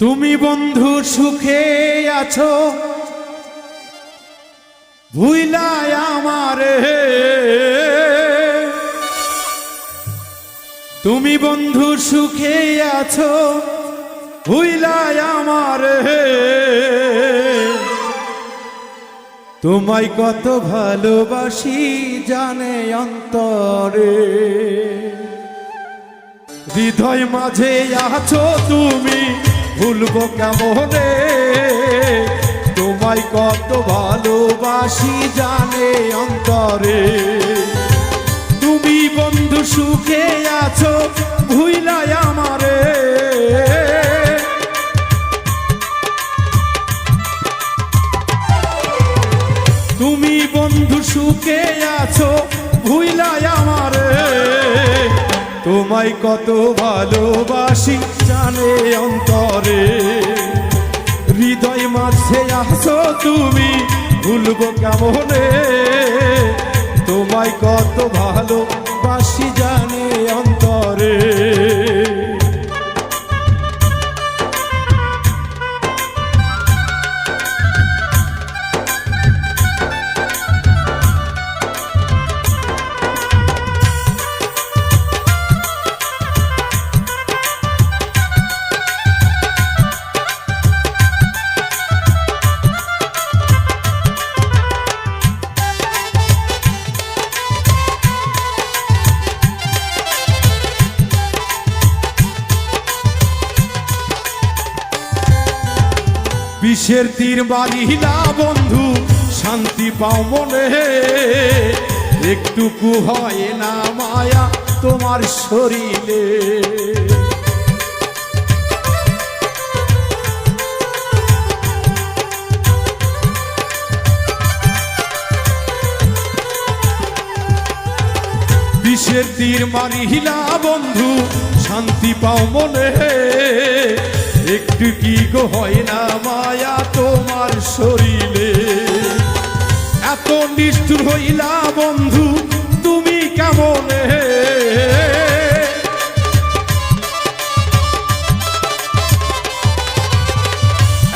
তুমি বন্ধু সুখে আছো, ভুইলায় আমারে। তুমি বন্ধু সুখে আছো, ভুইলায় আমারে। তোমায় কত ভালোবাসি জানে অন্তরে, হৃদয় মাঝে আছো তুমি। ভুলবো কেমনে? তোমায় কত ভালোবাসি জানে অন্তরে। তুমি বন্ধু সুখে আছো, ভুইলাই আমারে। তুমি বন্ধু সুখে আছো, ভুইলাই আমারে। তোমায় কত ভালোবাসি জানে অন্তরে। তুমি ভুলবো কেমনে? তোমায় কত ভালোবাসি বিষের তীর মারিলা বন্ধু? শান্তি পাও মনে। একটুকু হয় না মায়া তোমার শরীরে। বিষের তীর মারিলা বন্ধু? শান্তি পাও মনে। একটু কি গো হয় না মায়া তোমার শরীরে? এত নিষ্ঠুর হইলা বন্ধু, তুমি কেমন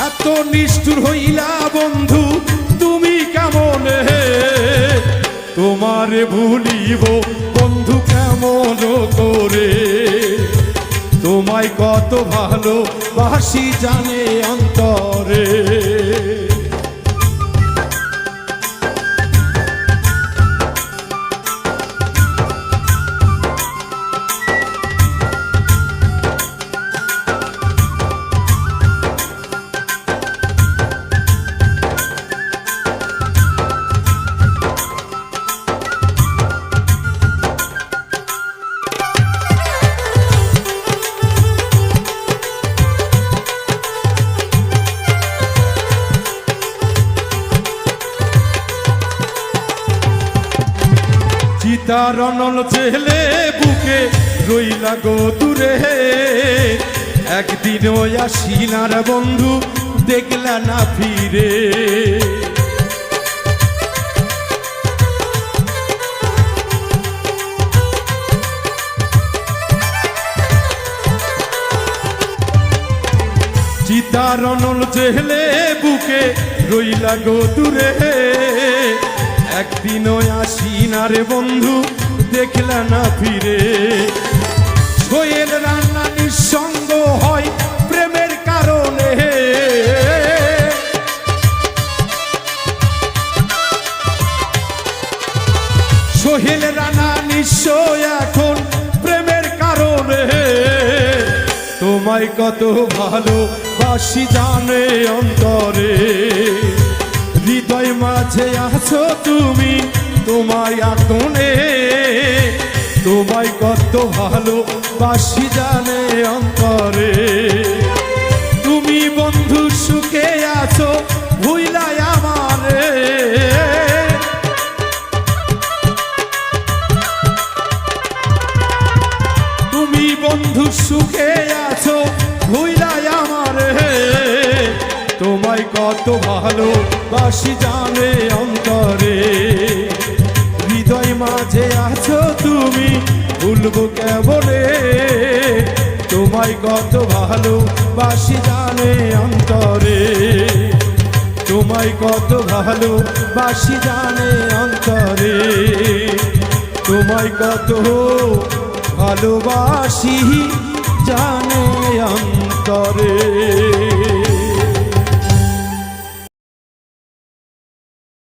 এত নিষ্ঠুর হইলা বন্ধু, তুমি কেমন তোমারে ভুলিব বন্ধু কেমন করে? তোমায় কত ভালো বাসি জানে অন্তরে। চিতার অনল ছেলে বুকে রইলা গো দূরে। একদিন ওই আসিনার বন্ধু দেখলা না ফিরে। চিতার অনল ছেলে বুকে রইলা গো দূরে। একদিন আসি না রে বন্ধু, দেখলা না ফিরে। সোয়েল রান্না নিঃসঙ্গ হয় প্রেমের কারণে। সোহেল রানা নিশ্চয় এখন প্রেমের কারণে। তোমায় কত ভালো বাসি জানে অন্তরে। হৃদয় মাঝে আছো তুমি, তোমায় আতনে তোমায় কত ভালো বাসি জানে অন্তরে। তুমি বন্ধু সুখে আছো ভুইলাই আমারে। তুমি বন্ধু সুখে আছো ভুইলাই আমারে কত ভালো বাসি জানে অন্তরে। হৃদয় মাঝে আছো তুমি, ভুলবো কেবলে তোমায় কত ভালো বাসি জানে অন্তরে। তোমায় কত ভালো বাসি জানে অন্তরে। তোমায় কত ভালোবাসি জানে অন্তরে।